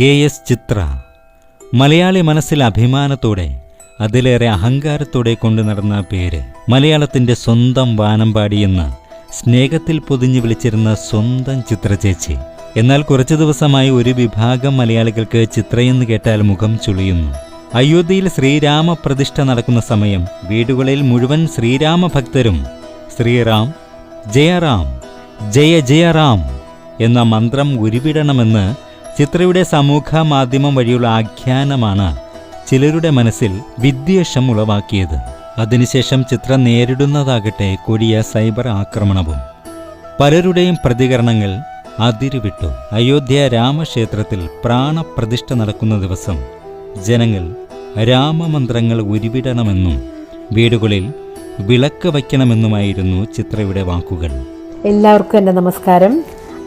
K S ചിത്ര. മലയാളി മനസ്സിൽ അഭിമാനത്തോടെ അതിലേറെ അഹങ്കാരത്തോടെ കൊണ്ടു നടന്ന പേര് മലയാളത്തിന്റെ സ്വന്തം വാനമ്പാടി എന്ന് സ്നേഹത്തിൽ പൊതിഞ്ഞു വിളിച്ചിരുന്ന സ്വന്തം ചിത്ര ചേച്ചി. എന്നാൽ കുറച്ചു ദിവസമായി ഒരു വിഭാഗം മലയാളികൾക്ക് ചിത്രയെന്ന് കേട്ടാൽ മുഖം ചുളിയുന്നു. അയോധ്യയിൽ ശ്രീരാമ പ്രതിഷ്ഠ നടക്കുന്ന സമയം വീടുകളിൽ മുഴുവൻ ശ്രീരാമ ഭക്തരും ശ്രീറാം ജയറാം ജയ ജയറാം എന്ന മന്ത്രം ഉരുവിടണമെന്ന് ചിത്രയുടെ സമൂഹ മാധ്യമം വഴിയുള്ള ആഖ്യാനമാണ് ചിലരുടെ മനസ്സിൽ വിദ്വേഷം ഉളവാക്കിയത്. അതിനുശേഷം ചിത്രം നേരിടുന്നതാകട്ടെ കൊടിയ സൈബർ ആക്രമണവും പലരുടെയും പ്രതികരണങ്ങൾ അതിരുവിട്ടു. അയോധ്യ രാമക്ഷേത്രത്തിൽ പ്രാണപ്രതിഷ്ഠ നടക്കുന്ന ദിവസം ജനങ്ങൾ രാമമന്ത്രങ്ങൾ ഉരുവിടണമെന്നും വീടുകളിൽ വിളക്ക് വയ്ക്കണമെന്നുമായിരുന്നു ചിത്രയുടെ വാക്കുകൾ. എല്ലാവർക്കും എന്റെ നമസ്കാരം.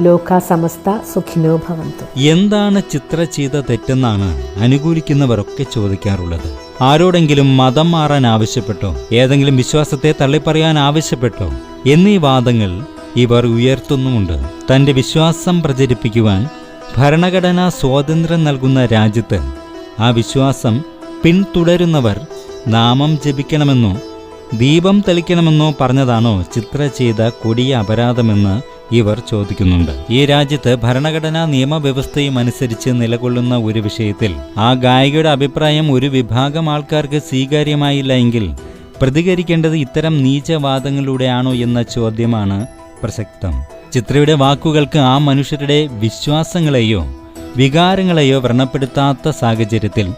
ലോക സമസ്ത സുഖിനോ ഭവന്തു. എന്താണ് ചിത്ര ചെയ്ത തെറ്റെന്നാണ് അനുകൂലിക്കുന്നവരൊക്കെ ചോദിക്കാറുള്ളത്. ആരോടെങ്കിലും മതം മാറാൻ ആവശ്യപ്പെട്ടോ ഏതെങ്കിലും വിശ്വാസത്തെ തള്ളിപ്പറയാൻ ആവശ്യപ്പെട്ടോ എന്നീ വാദങ്ങൾ ഇവർ ഉയർത്തുന്നുമുണ്ട്. തന്റെ വിശ്വാസം പ്രചരിപ്പിക്കുവാൻ ഭരണഘടനാ സ്വാതന്ത്ര്യം നൽകുന്ന രാജ്യത്ത് ആ വിശ്വാസം പിന്തുടരുന്നവർ നാമം ജപിക്കണമെന്നോ ദീപം തെളിക്കണമെന്നോ പറഞ്ഞതാണോ ചിത്ര ചെയ്ത കൊടിയ അപരാധമെന്ന് ഇവർ ചോദിക്കുന്നുണ്ട്. ഈ രാജ്യത്ത് ഭരണഘടനാ നിയമവ്യവസ്ഥയും അനുസരിച്ച് നിലകൊള്ളുന്ന ഒരു വിഷയത്തിൽ ആ ഗായികയുടെ അഭിപ്രായം ഒരു വിഭാഗം ആൾക്കാർക്ക് സ്വീകാര്യമായില്ല എങ്കിൽ പ്രതികരിക്കേണ്ടത് ഇത്തരം നീചവാദങ്ങളിലൂടെയാണോ എന്ന ചോദ്യമാണ് പ്രസക്തം. ചിത്രയുടെ വാക്കുകൾക്ക് ആ മനുഷ്യരുടെ വിശ്വാസങ്ങളെയോ വികാരങ്ങളെയോ വ്രണപ്പെടുത്താത്ത സാഹചര്യത്തിൽ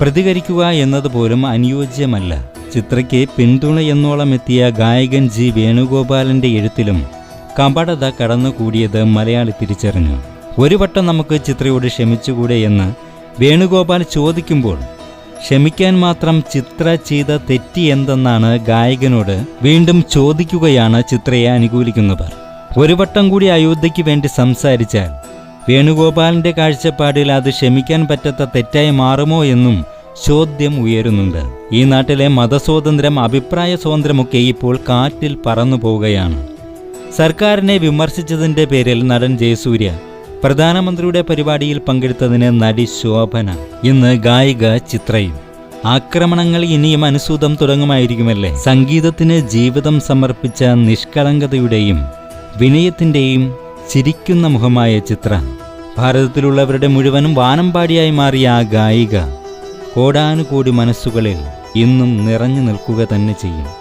പ്രതികരിക്കുക എന്നതുപോലും അനുയോജ്യമല്ല. ചിത്രയ്ക്ക് പിന്തുണയെന്നോളം എത്തിയ ഗായകൻ ജി വേണുഗോപാലന്റെ എഴുത്തിലും കപടത കടന്നുകൂടിയത് മലയാളി തിരിച്ചറിഞ്ഞു. ഒരു വട്ടം നമുക്ക് ചിത്രയോട് ക്ഷമിച്ചുകൂടെ എന്ന് വേണുഗോപാൽ ചോദിക്കുമ്പോൾ ക്ഷമിക്കാൻ മാത്രം ചിത്ര ചെയ്ത തെറ്റി എന്തെന്നാണ് ഗായകനോട് വീണ്ടും ചോദിക്കുകയാണ് ചിത്രയെ അനുകൂലിക്കുന്നവർ. ഒരു വട്ടം കൂടി അയോധ്യയ്ക്ക് വേണ്ടി സംസാരിച്ചാൽ വേണുഗോപാലിന്റെ കാഴ്ചപ്പാടിൽ അത് ക്ഷമിക്കാൻ പറ്റാത്ത തെറ്റായി മാറുമോ എന്നും ചോദ്യം ഉയരുന്നുണ്ട്. ഈ നാട്ടിലെ മതസ്വാതന്ത്ര്യം അഭിപ്രായ സ്വാതന്ത്ര്യമൊക്കെ ഇപ്പോൾ കാറ്റിൽ പറന്നു പോവുകയാണ് സർക്കാരിനെ വിമർശിച്ചതിന്റെ പേരിൽ നടൻ ജയസൂര്യ പ്രധാനമന്ത്രിയുടെ പരിപാടിയിൽ പങ്കെടുത്തതിന് നടി ശോഭന ഇന്ന് ഗായിക ചിത്രയും. ആക്രമണങ്ങൾ ഇനിയും അനുസൂതം തുടങ്ങുമായിരിക്കുമല്ലേ? സംഗീതത്തിന് ജീവിതം സമർപ്പിച്ച നിഷ്കളങ്കതയുടെയും വിനയത്തിന്റെയും ചിരിക്കുന്ന മുഖമായ ചിത്ര. ഭാരതത്തിലുള്ളവരുടെ മുഴുവനും വാനമ്പാടിയായി മാറിയ ആ ഗായിക കോടാനുകോടി മനസ്സുകളിൽ ഇന്നും നിറഞ്ഞു നിൽക്കുക തന്നെ ചെയ്യും.